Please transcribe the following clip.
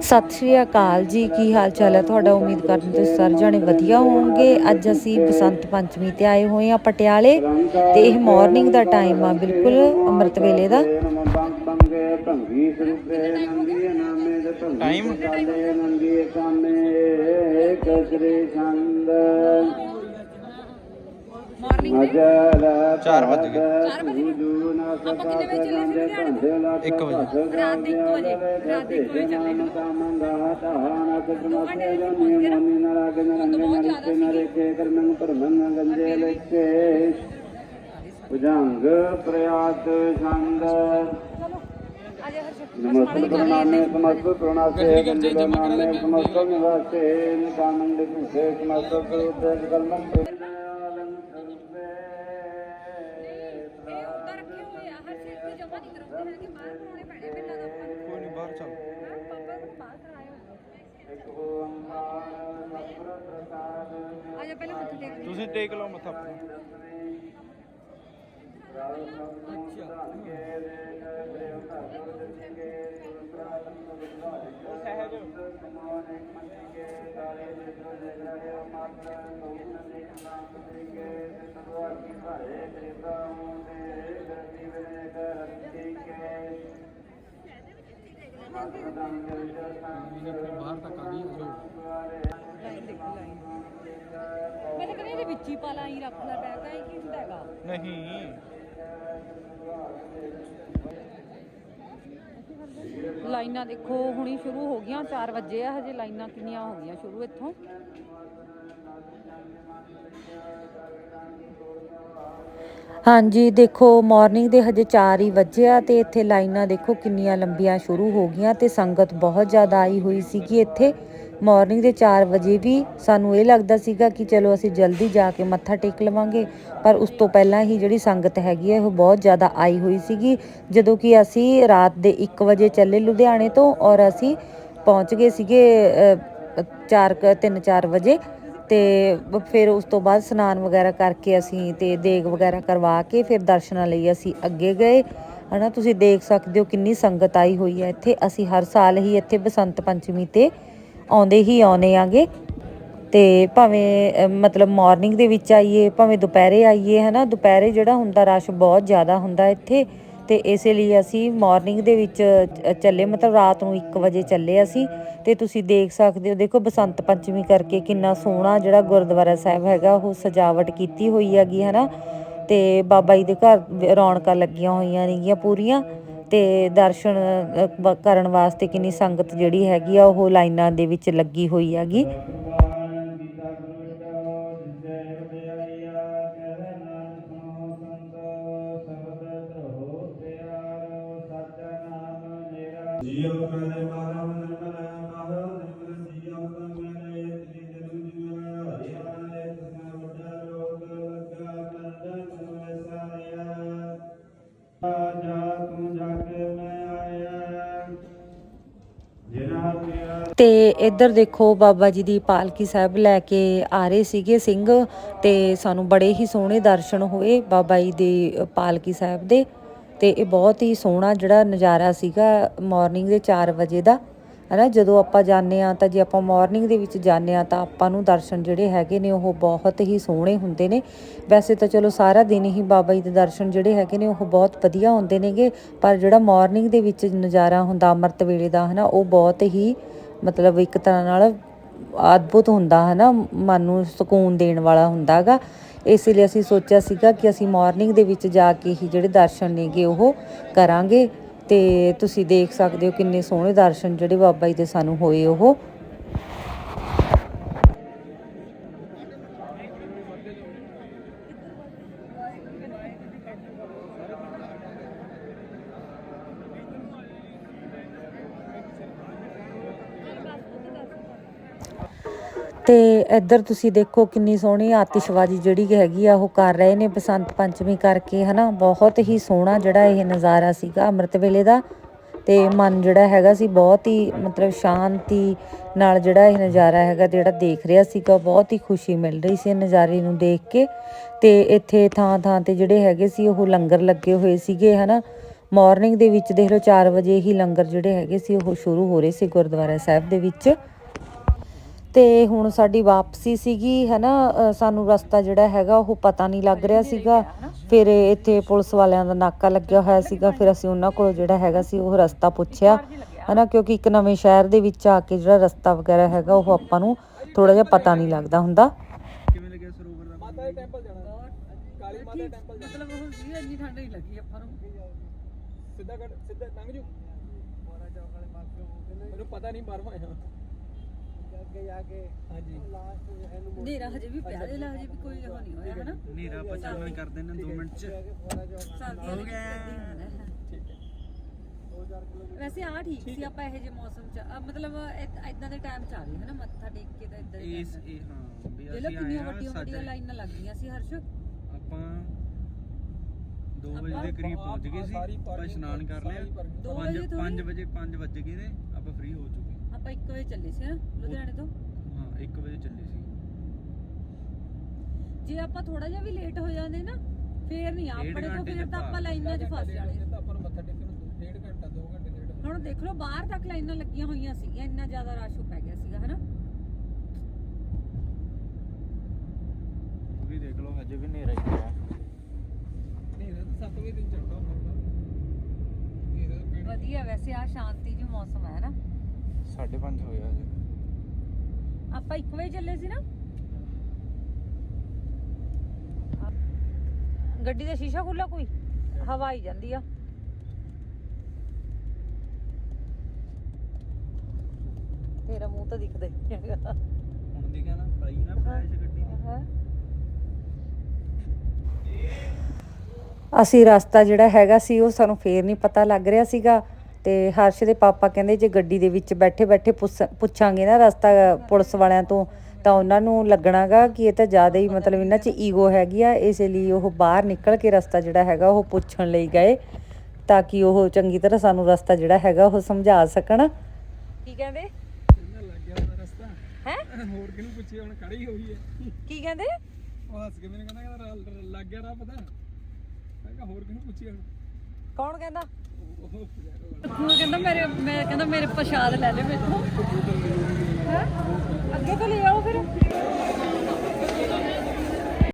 ਸਤਿ ਸ਼੍ਰੀ ਅਕਾਲ ਜੀ ਕੀ ਹਾਲ ਚਾਲ ਹੈ ਤੁਹਾਡਾ? ਉਮੀਦ ਕਰਦੇ ਤੁਸੀਂ ਸਾਰੇ ਜਾਣੇ ਵਧੀਆ ਹੋਵੋਗੇ। ਅੱਜ ਅਸੀਂ ਬਸੰਤ ਪੰਚਮੀ ਤੇ ਆਏ ਹੋਏ ਆ ਪਟਿਆਲੇ ਤੇ ਇਹ ਮਾਰਨਿੰਗ ਦਾ ਟਾਈਮ ਆ ਬਿਲਕੁਲ ਅੰਮ੍ਰਿਤ ਵੇਲੇ ਦਾ। ਟਾਈਮ ਚਾਰ ਵੱਜ ਗਏ। ਆਪਾਂ ਕਿੰਨੇ ਵਜੇ ਚੱਲੇ ਸੀ ਲੁਧਿਆਣੇ 1 ਵਜੇ। ਰਾਤ ਦੇ 1 ਵਜੇ ਰਾਤ ਦੇ 1 ਵਜੇ ਚੱਲੇ ਸੀ। ਭੁਜੰਗ ਪ੍ਰਯਾਤ ਹਰਸ਼ ਨਮਸਤੇ ਪ੍ਰਣਾਮੇ ਸਮਸਤ ਪ੍ਰਣਾਸੇ ਗੰਜਲ ਨਾਮੇ ਸਮਸਤ ਨਿਵਾਸੇ ਨਿਕਾਨੰਦ ਕੁਸੇ ਸਮਸਤ ਕਰੂਤੇ ਕਲਮੰ ਕਰਾਉਂਦੇ ਪੈਣੇ ਪਹਿਲਾਂ ਤਾਂ ਆਪਾਂ ਨੂੰ ਕੋਈ ਨਹੀਂ ਬਾਹਰ ਚੱਲ ਹਾਂ, ਪਾਪਾ ਨੂੰ ਬਾਹਰ ਕਰਾਇਓ ਅਜੇ ਪਹਿਲਾਂ ਮੱਥਾ ਟੇਕ ਲਈਏ। ਤੁਸੀਂ ਟੇਕ ਲਓ ਮੱਥਾ ਆਪਣਾ ਮੈਂ ਤਾਂ ਕਹਿੰਦੀ ਇਹਦੇ ਵਿੱਚ ਹੀ ਪਾ ਲਾ ਹੀ ਰੱਖ ਲੈ ਬੈਗ ਆਈ ਕੀ ਹੁੰਦਾ ਹੈਗਾ ਨਹੀਂ ਲਾਈਨਾਂ ਦੇਖੋ ਹੁਣੀ ਸ਼ੁਰੂ ਹੋ ਗਈਆਂ 4 ਵਜੇ ਆ ਹਜੇ ਲਾਈਨਾਂ ਕਿੰਨੀਆਂ ਹੋ ਗਈਆਂ ਸ਼ੁਰੂ ਇੱਥੋਂ ਹਾਂਜੀ, ਦੇਖੋ ਮਾਰਨਿੰਗ ਦੇ ਹਜੇ 4 ਹੀ ਵੱਜੇ ਆ ਤੇ ਇੱਥੇ ਲਾਈਨਾਂ ਦੇਖੋ ਕਿੰਨੀਆਂ ਲੰਬੀਆਂ ਸ਼ੁਰੂ ਹੋ ਗਈਆਂ ਤੇ ਸੰਗਤ ਬਹੁਤ ਜ਼ਿਆਦਾ ਆਈ ਹੋਈ ਸੀਗੀ ਇੱਥੇ। ਮਾਰਨਿੰਗ ਦੇ 4 ਵਜੇ ਵੀ ਸਾਨੂੰ ਇਹ ਲੱਗਦਾ ਸੀਗਾ ਕਿ ਚਲੋ ਅਸੀਂ ਜਲਦੀ ਜਾ ਕੇ ਮੱਥਾ ਟੇਕ ਲਵਾਂਗੇ, ਪਰ ਉਸ ਤੋਂ ਪਹਿਲਾਂ ਹੀ ਜਿਹੜੀ ਸੰਗਤ ਹੈਗੀ ਹੈ ਉਹ ਬਹੁਤ ਜ਼ਿਆਦਾ ਆਈ ਹੋਈ ਸੀਗੀ। ਜਦੋਂ ਕਿ ਅਸੀਂ ਰਾਤ ਦੇ 1 ਵਜੇ ਚੱਲੇ ਲੁਧਿਆਣੇ ਤੋਂ ਔਰ ਅਸੀਂ ਪਹੁੰਚ ਗਏ ਸੀਗੇ 4 3 4 ਵਜੇ। ਤੇ ਫਿਰ ਉਸ ਤੋਂ ਬਾਅਦ ਸਨਾਨ ਵਗੈਰਾ ਕਰਕੇ ਅਸੀਂ ਤੇ ਦੇਗ ਵਗੈਰਾ ਕਰਵਾ ਕੇ ਫਿਰ ਦਰਸ਼ਨਾਂ ਲਈ ਅਸੀਂ ਅੱਗੇ ਗਏ। ਹਨਾ, ਤੁਸੀਂ ਦੇਖ ਸਕਦੇ ਹੋ ਕਿੰਨੀ ਸੰਗਤ ਆਈ ਹੋਈ ਹੈ ਇੱਥੇ। ਅਸੀਂ ਹਰ ਸਾਲ ਹੀ ਇੱਥੇ ਬਸੰਤ ਪੰਚਮੀ ਤੇ ਆਉਂਦੇ ਹੀ ਆਉਨੇ ਆਂਗੇ। ਤੇ ਭਾਵੇਂ ਮਤਲਬ ਮਾਰਨਿੰਗ ਦੇ ਵਿੱਚ ਆਈਏ, ਭਾਵੇਂ ਦੁਪਹਿਰੇ ਆਈਏ, ਹਨਾ, ਦੁਪਹਿਰੇ ਜਿਹੜਾ ਹੁੰਦਾ ਰਸ਼ ਬਹੁਤ ਜ਼ਿਆਦਾ ਹੁੰਦਾ ਇੱਥੇ। ਤੇ ਇਸੇ ਲਈ ਅਸੀਂ ਮਾਰਨਿੰਗ ਦੇ ਵਿੱਚ ਚੱਲੇ, ਮਤਲਬ ਰਾਤ ਨੂੰ 1 ਵਜੇ ਚੱਲੇ ਅਸੀਂ, ਤੇ ਤੁਸੀਂ ਦੇਖ ਸਕਦੇ ਹੋ, ਦੇਖੋ ਬਸੰਤ ਪੰਚਮੀ ਕਰਕੇ ਕਿੰਨਾ ਸੋਹਣਾ ਜਿਹੜਾ ਗੁਰਦੁਆਰਾ ਸਾਹਿਬ ਹੈਗਾ, ਉਹ ਸਜਾਵਟ ਕੀਤੀ ਹੋਈ ਹੈਗੀ, ਹਨਾ? ਤੇ ਬਾਬਾ ਜੀ ਦੇ ਘਰ ਰੌਣਕਾਂ ਲੱਗੀਆਂ ਹੋਈਆਂ ਨੇਗੀਆਂ ਪੂਰੀਆਂ, ਤੇ ਦਰਸ਼ਨ ਕਰਨ ਵਾਸਤੇ ਕਿੰਨੀ ਸੰਗਤ ਜਿਹੜੀ ਹੈਗੀ ਆ, ਉਹ ਲਾਈਨਾਂ ਦੇ ਵਿੱਚ ਲੱਗੀ ਹੋਈ ਹੈਗੀ। ਜੀਵ ਕਰੇ ਮਾਨਵ ਨਿਰਮਲ ਮਾਨਵ ਨਿਰਮਲ ਜੀਵ ਤੰਗਨੇ ਤ੍ਰਿ ਜਨੂ ਜੀਵ ਹਰਿਆਏ ਤਸਨਾ ਵੱਡਾ ਲੋਕ ਲੱਗਾ ਨੰਦਨ ਵੈਸਾਇਆ ਜਾ ਤੂੰ ਜਾ ਕੇ ਮੈਂ ਆਇਆ ਜਿਨਾ ਤੇਰਾ ਤੇ ਇੱਧਰ ਦੇਖੋ ਬਾਬਾ ਜੀ ਦੀ ਪਾਲਕੀ ਸਾਹਿਬ ਲੈ ਕੇ ਆ ਰਹੇ ਸੀਗੇ ਸਿੰਘ ਤੇ ਸਾਨੂੰ ਬੜੇ ਹੀ ਸੋਹਣੇ ਦਰਸ਼ਨ ਹੋਏ ਬਾਬਾ ਜੀ ਦੇ ਪਾਲਕੀ ਸਾਹਿਬ ਦੇ। ਤੇ ਇਹ ਬਹੁਤ ਹੀ ਸੋਹਣਾ ਜਿਹੜਾ ਨਜ਼ਾਰਾ ਸੀਗਾ ਮਾਰਨਿੰਗ ਦੇ 4 ਵਜੇ ਦਾ, ਹਨਾ? ਜਦੋਂ ਆਪਾਂ ਜਾਂਦੇ ਆ ਤਾਂ ਜੇ ਆਪਾਂ ਮਾਰਨਿੰਗ ਦੇ ਵਿੱਚ ਜਾਂਦੇ ਆ ਤਾਂ ਆਪਾਂ ਨੂੰ ਦਰਸ਼ਨ ਜਿਹੜੇ ਹੈਗੇ ਨੇ ਉਹ ਬਹੁਤ ਹੀ ਸੋਹਣੇ ਹੁੰਦੇ ਨੇ। ਵੈਸੇ ਤਾਂ ਚਲੋ ਸਾਰਾ ਦਿਨ ਹੀ ਬਾਬਾ ਜੀ ਦੇ ਦਰਸ਼ਨ ਜਿਹੜੇ ਹੈਗੇ ਨੇ ਉਹ ਬਹੁਤ ਵਧੀਆ ਹੁੰਦੇ ਨੇਗੇ, ਪਰ ਜਿਹੜਾ ਮਾਰਨਿੰਗ ਦੇ ਵਿੱਚ ਨਜ਼ਾਰਾ ਹੁੰਦਾ ਅੰਮ੍ਰਿਤ ਵੇਲੇ ਦਾ, ਹਨਾ? ਉਹ ਬਹੁਤ ਹੀ ਮਤਲਬ ਇੱਕ ਤਰ੍ਹਾਂ ਨਾਲ ਅਦਭੁਤ ਹੁੰਦਾ ਹੈ ਨਾ ਮਨ ਨੂੰ ਸਕੂਨ ਦੇਣ ਵਾਲਾ ਹੁੰਦਾਗਾ। ਇਸ ਲਈ ਅਸੀਂ ਸੋਚਿਆ ਸੀਗਾ ਕਿ ਅਸੀਂ ਮਾਰਨਿੰਗ ਦੇ ਵਿੱਚ ਜਾ ਕੇ ਹੀ ਜਿਹੜੇ ਦਰਸ਼ਨ ਨੇਗੇ ਉਹ ਕਰਾਂਗੇ। ਤੇ ਤੁਸੀਂ ਦੇਖ ਸਕਦੇ ਹੋ ਕਿੰਨੇ ਸੋਹਣੇ ਦਰਸ਼ਨ ਜਿਹੜੇ ਬਾਬਾ ਜੀ ਦੇ ਸਾਨੂੰ ਹੋਏ ਉਹ। ਤੇ ਇੱਧਰ ਤੁਸੀਂ ਦੇਖੋ ਕਿੰਨੀ ਸੋਹਣੀ ਆਤਿਸ਼ਬਾਜ਼ੀ ਜਿਹੜੀ ਹੈਗੀ ਆ, ਉਹ ਕਰ ਰਹੇ ਨੇ ਬਸੰਤ ਪੰਚਮੀ ਕਰਕੇ, ਹਨਾ? ਬਹੁਤ ਹੀ ਸੋਹਣਾ ਜਿਹੜਾ ਇਹ ਨਜ਼ਾਰਾ ਸੀਗਾ ਅੰਮ੍ਰਿਤ ਵੇਲੇ ਦਾ ਤੇ ਮਨ ਜਿਹੜਾ ਹੈਗਾ ਸੀ ਬਹੁਤ ਹੀ ਮਤਲਬ ਸ਼ਾਂਤੀ ਨਾਲ ਜਿਹੜਾ ਇਹ ਨਜ਼ਾਰਾ ਹੈਗਾ ਜਿਹੜਾ ਦੇਖ ਰਿਹਾ ਸੀਗਾ। ਬਹੁਤ ਹੀ ਖੁਸ਼ੀ ਮਿਲ ਰਹੀ ਸੀ ਇਹ ਨਜ਼ਾਰੇ ਨੂੰ ਦੇਖ ਕੇ ਤੇ ਇੱਥੇ ਥਾਂ ਥਾਂ ਤੇ ਜਿਹੜੇ ਹੈਗੇ ਸੀ ਉਹ ਲੰਗਰ ਲੱਗੇ ਹੋਏ ਸੀਗੇ, ਹਨਾ? ਮਾਰਨਿੰਗ ਦੇ ਵਿੱਚ ਦੇਖ ਲਓ 4 ਵਜੇ ਹੀ ਲੰਗਰ ਜਿਹੜੇ ਹੈਗੇ ਸੀ ਉਹ ਸ਼ੁਰੂ ਹੋ ਰਹੇ ਸੀ ਗੁਰਦੁਆਰਾ ਸਾਹਿਬ ਦੇ ਵਿੱਚ। ਤੇ ਹੁਣ ਸਾਡੀ ਵਾਪਸੀ ਸੀਗੀ ਹੈਨਾ ਸਾਨੂੰ ਰਸਤਾ ਜਿਹੜਾ ਹੈਗਾ ਉਹ ਪਤਾ ਨਹੀਂ ਲੱਗ ਰਿਹਾ ਸੀਗਾ। ਫਿਰ ਇੱਥੇ ਪੁਲਿਸ ਵਾਲਿਆਂ ਦਾ ਨਾਕਾ ਲੱਗਿਆ ਹੋਇਆ ਸੀਗਾ ਫਿਰ ਅਸੀਂ ਉਹਨਾਂ ਕੋਲ ਜਿਹੜਾ ਹੈਗਾ ਸੀ ਉਹ ਰਸਤਾ ਪੁੱਛਿਆ। ਹੈਨਾ ਕਿਉਂਕਿ ਇੱਕ ਨਵੇਂ ਸ਼ਹਿਰ ਦੇ ਵਿੱਚ ਆ ਕੇ ਜਿਹੜਾ ਰਸਤਾ ਵਗੈਰਾ ਹੈਗਾ ਉਹ ਆਪਾਂ ਨੂੰ ਥੋੜਾ ਜਿਹਾ ਪਤਾ ਨਹੀਂ ਲੱਗਦਾ ਹੁੰਦਾ। ਕਿਵੇਂ ਲੱਗਿਆ ਸਰੋਵਰ ਦਾ? ਮਾਤਾ ਦੇ ਟੈਂਪਲ ਜਾਣਾ। ਕਾਲੀ ਮਾਤਾ ਦੇ ਟੈਂਪਲ ਮਤਲਬ ਉਹ ਸੀ ਇੰਨੀ ਠੰਡ ਨਹੀਂ ਲੱਗੀ ਆਪਾਂ ਨੂੰ। ਸਿੱਧਾ ਲੰਘ ਜੂ। ਮੋਰਾ ਚੌਕ ਵਾਲੇ ਪਾਸੇ ਮੈਨੂੰ ਪਤਾ ਨਹੀਂ ਬਾਹਰੋਂ ਆਇਆ। ਅੱਗੇ ਜਾ ਕੇ ਹਾਂਜੀ। ਹਨੇਰਾ ਹਜੇ ਵੀ ਪਿਆ ਦੇ ਹਜੇ ਵੀ ਕੋਈ ਉਹ ਨਹੀਂ ਹੋਇਆ ਹਨਾ? ਨੀਰਾ ਆਪਾਂ ਚੱਲਣਾ ਕਰਦੇ ਨੇ 2 ਮਿੰਟ ਚ। ਸਰਦੀਆਂ ਦੇ ਵਿੱਚ ਏਦਾਂ ਹੀ। ਹੁੰਦਾ ਹੈ। ਵੈਸੇ ਆ ਠੀਕ ਸੀ ਆਪਾਂ ਇਹੋ ਜਿਹੇ ਮੌਸਮ ਚ। ਆ, ਮਤਲਬ ਇਦਾਂ ਦੇ ਟਾਈਮ ਚ ਆ ਗਏ ਹਨਾ? ਮੱਥਾ ਟੇਕ ਕੇ ਤਾਂ ਇਦਾਂ ਦੇ ਇਸ ਇਹ ਹਾਂ ਵੀ ਦੇ ਲੋ ਅਸੀਂ ਕਿੰਨੀਆਂ ਆਏ ਵੱਡੀਆਂ ਆ ਵੱਡੀਆਂ ਸਾਡੇ ਲਾਈਨਾਂ ਲੱਗ ਗਈਆਂ ਸੀ ਹਰਸ਼। ਆਪਾਂ 2 ਵਜੇ ਦੇ ਕਰੀਬ ਪਹੁੰਚ ਗਏ ਸੀ ਆਪਾਂ ਇਸ਼ਨਾਨ ਕਰ ਲਿਆ। ਦੋ 5 ਵਜੇ ਥੋੜ੍ਹੀ? 5 ਵਜੇ 5 ਵੱਜ ਗਏ ਨੇ ਆਪਾਂ ਫ੍ਰੀ ਹੋ ਚੁੱਕੇ ਆਪਾਂ 1 ਵਜੇ ਚੱਲੇ ਸੀ ਹਨਾ ਲੁਧਿਆਣੇ ਤੋਂ? ਹਾਂ 1 ਵਜੇ ਚੱਲੇ ਸੀ। ਜੇ ਆਪਾਂ ਥੋੜਾ ਜਿਹਾ ਵੀ ਲੇਟ ਹੋ ਜਾਂਦੇ ਨਾ ਫੇਰ ਨਹੀਂ ਡੇਢ ਆਪਣੇ ਤੋਂ ਘੰਟੇ ਫੇਰ ਚ ਤਾਂ ਆਪਾਂ ਭਾਗ। ਲਾਈਨਾਂ 'ਚ ਫਸ ਜਾਣੇ। ਤਾਂ ਆਪਾਂ ਨੂੰ ਮੱਥਾ ਟੇਕਣ ਨੂੰ ਡੇਢ ਘੰਟਾ 2 ਘੰਟੇ ਲੇਟ ਹੁਣ ਦੇਖ ਲਓ ਬਾਹਰ ਤੱਕ ਲਾਈਨਾਂ ਲੱਗੀਆਂ ਹੋਈਆਂ ਸੀ ਇੰਨਾ ਜ਼ਿਆਦਾ ਰਸ਼ ਪੈ ਗਿਆ ਸੀਗਾ ਹਨਾ? ਵੀ ਦੇਖ ਲਓ ਹਜੇ ਵੀ ਹਨੇਰਾ ਹੀ ਪਿਆ। ਹਨੇਰਾ ਤਾਂ 7 ਵਜੇ ਦਿਨ ਚੜਦਾ ਹੁੰਦਾ ਹਨੇਰਾ ਤਾਂ ਪੈਣਾ। ਵਧੀਆ ਵੈਸੇ ਆ ਸ਼ਾਂਤੀ ਜਿਹੀ ਮੌਸਮ ਹੈ ਨਾ 5:30 ਹੋਇਆ ਹਜੇ। ਆਪਾਂ 1 ਵਜੇ ਚੱਲੇ ਸੀ ਨਾ? ਗੱਡੀ ਦਾ ਸ਼ੀਸ਼ਾ ਖੁੱਲਾ ਕੋਈ? ਹਵਾ ਆਈ ਜਾਂਦੀ ਆ। ਤੇਰਾ ਮੂੰਹ ਤਾਂ ਦਿਖਦਾ ਹੀ ਨਹੀਂ ਹੈਗਾ। ਹੁਣ ਦੇਖਿਆ ਨਾ ਪਾਈ ਨਾ ਫਲੈਸ਼ ਗੱਡੀ ਦੀ। ਹੈਂ? ਅਸੀਂ ਰਸਤਾ ਜਿਹੜਾ ਹੈਗਾ ਸੀ ਉਹ ਸਾਨੂੰ ਫੇਰ ਨਹੀਂ ਪਤਾ ਲੱਗ ਰਿਹਾ ਸੀਗਾ। ਤੇ ਹਰਸ਼ ਦੇ ਪਾਪਾ ਕਹਿੰਦੇ ਜੇ ਗੱਡੀ ਦੇ ਵਿੱਚ ਬੈਠੇ ਬੈਠੇ ਪੁੱਛਾਂਗੇ ਨਾ ਰਸਤਾ ਪੁਲਿਸ ਵਾਲਿਆਂ ਤੋਂ ਤਾਂ ਉਹਨਾਂ ਨੂੰ ਲੱਗਣਾਗਾ ਕਿ ਇਹ ਤਾਂ ਜ਼ਿਆਦਾ ਹੀ ਮਤਲਬ ਇਹਨਾਂ 'ਚ ਈਗੋ ਹੈਗੀ ਆ ਇਸੇ ਲਈ ਉਹ ਬਾਹਰ ਨਿਕਲ ਕੇ ਰਸਤਾ ਜਿਹੜਾ ਹੈਗਾ ਉਹ ਪੁੱਛਣ ਲਈ ਗਏ ਤਾਂ ਕਿ ਉਹ ਚੰਗੀ ਤਰ੍ਹਾਂ ਸਾਨੂੰ ਰਸਤਾ ਜਿਹੜਾ ਹੈਗਾ ਉਹ ਸਮਝਾ ਸਕਣ। ਕੀ ਕਹਿੰਦੇ? ਇਹਨਾਂ ਲੱਗ ਗਿਆ ਉਹਦਾ ਰਸਤਾ। ਹੈ? ਹੋਰ ਕਿਹਨੂੰ ਪੁੱਛੇ ਹੁਣ ਖੜੀ ਹੋਈ ਹੈ। ਕੀ ਕਹਿੰਦੇ? ਉਹ ਹੱਸ ਕੇ ਮੈਨੂੰ ਕਹਿੰਦਾ ਲੱਗ ਗਿਆ ਰਾ ਪਤਾ ਮੈਂ ਕਿਹਾ ਹੋਰ ਕਿਹਨੂੰ ਪੁੱਛੇ ਹੁਣ? ਕੌਣ ਕਹਿੰਦਾ? ਉਹ ਕਹਿੰਦਾ ਮੇਰੇ ਮੈਂ ਕਹਿੰਦਾ ਮੇਰੇ ਪ੍ਰਸ਼ਾਦ ਲੈ ਲੈ ਮੇਰੇ ਤੋਂ। ਅੱਗੇ ਤੋਂ ਲੈ ਆਓ ਫਿਰ।